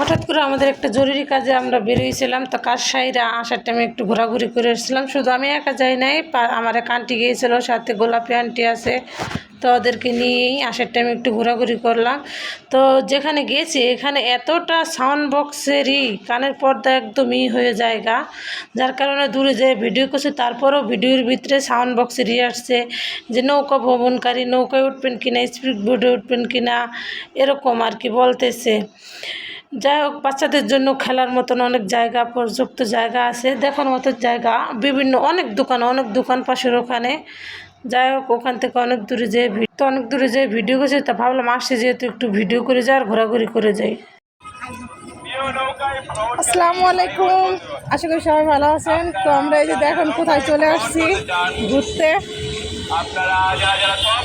হঠাৎ করে আমাদের একটা জরুরি কাজে আমরা বেরিয়েছিলাম তো কাজ সাইরা আসার টাইমে একটু ঘোরাঘুরি করে এসেছিলাম শুধু আমি একা যাই নাই আমার এক আন্টি গিয়েছিল, সাথে গোলাপি আন্টি আছে, তো ওদেরকে নিয়েই আসার টাইমে একটু ঘোরাঘুরি করলাম। তো যেখানে গেছি এখানে এতটা সাউন্ড বক্সেরই কানের পর্দা একদমই হয়ে জায়গা, যার কারণে দূরে যেয়ে ভিডিও করছে, তারপরও ভিডিওর ভিতরে সাউন্ড বক্সেরই আসছে, যে নৌকা ভ্রমণকারী, নৌকায় উঠবেন কিনা স্পিড বোর্ডে উঠবেন কিনা, এরকম আর কি বলতেছে। যাই হোক, বাচ্চাদের জন্য খেলার মতন অনেক জায়গা, পর্যাপ্ত জায়গা আছে। দেখার মতো জায়গা, বিভিন্ন অনেক দোকান অনেক দোকান পাশের ওখানে। যাই হোক, ওখান থেকে অনেক দূরে যেয়ে তো অনেক দূরে যেয়ে ভিডিও করছি, তা ভাবলাম আসছে যেহেতু একটু ভিডিও করে যাই আর ঘোরাঘুরি করে যাই। আসসালামু আলাইকুম। আশা করি সবাই ভালো আছেন। তো আমরা এই যে দেখুন কোথায় চলে আসছি, ঘুরতে।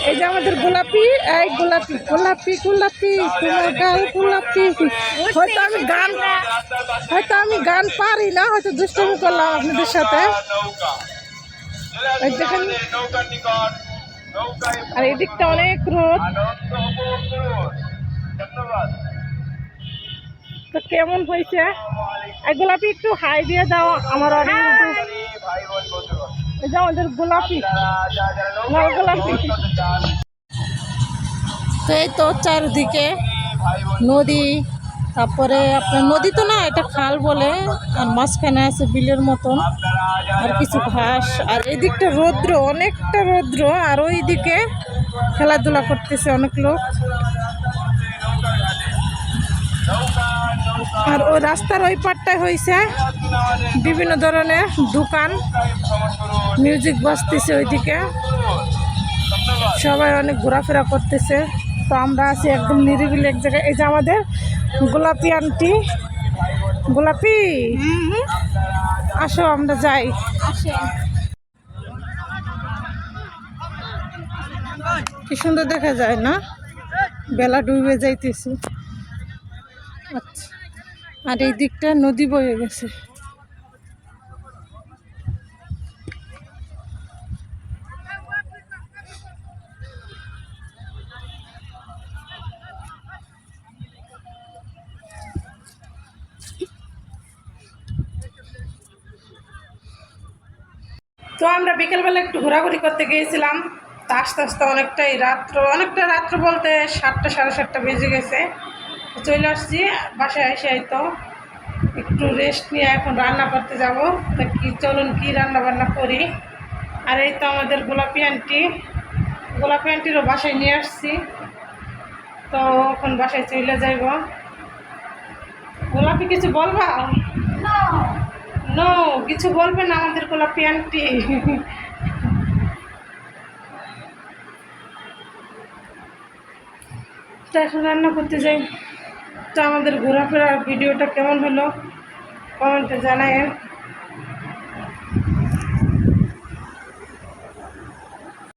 এই যে আমাদের গোলাপি এই গোলাপি গোলাপি গোলাপি তোমার গাল গোলাপি। হয়তো আমি গান হয়তো আমি গান পারি না হয়তো দুষ্টমি করলাম আপনাদের সাথে। দেখেন। আর এদিকটা অনেক রোদ। তো কেমন হয়েছে? এই গোলাপি একটু হাই দিয়ে দাও আমার অনেক এই যে আমাদের গোলাপি। আমার গোলাপি। তো এই তো চারদিকে নদী, তারপরে আপনার নদী তো না, এটা খাল বলে, আর মাঝখানে আছে বিলের মতন, আর কিছু ঘাস, আর এদিকটা রৌদ্র, অনেকটা রৌদ্র, আর ওই দিকে খেলাধুলা করতেছে অনেক লোক। আর ওই রাস্তার ওই পাটটায় হয়েছে বিভিন্ন ধরনের দোকান। মিউজিক বাজতেছে ওইদিকে। সবাই অনেক ঘোরাফেরা করতেছে। তো আমরা আছি একদম নিরিবিলি এক জায়গায়। এই যে আমাদের গোলাপি আন্টি। গোলাপি, আসো, আমরা যাই। কি সুন্দর দেখা যায় না? বেলা ডুবে যাইতেছে। আচ্ছা। আর এই দিকটা নদী বয়ে গেছে। তো আমরা বিকেলবেলা একটু ঘোরাঘুরি করতে গিয়েছিলাম। তা আস্তে আস্তে অনেকটাই রাত্র, অনেকটা রাত্র বলতে সাতটা, সাড়ে সাতটা বেজে গেছে। চলে আসছি, বাসায় এসে তো একটু রেস্ট নিয়ে এখন রান্না করতে যাব। তা কি, চলুন কি রান্না বান্না করি? আর এই তো আমাদের গোলাপি আন্টি, গোলাপি আন্টিরও বাসায় নিয়ে আসছি। তো এখন বাসায় চলে যাইব। গোলাপি কিছু বলবা? নো কিছু বলবেন আমাদের গোলাপি আন্টি। তো এখন রান্না করতে যাই। আমাদের ঘোরাফেরার ভিডিওটা কেমন হলো? কমেন্টে জানায়েন।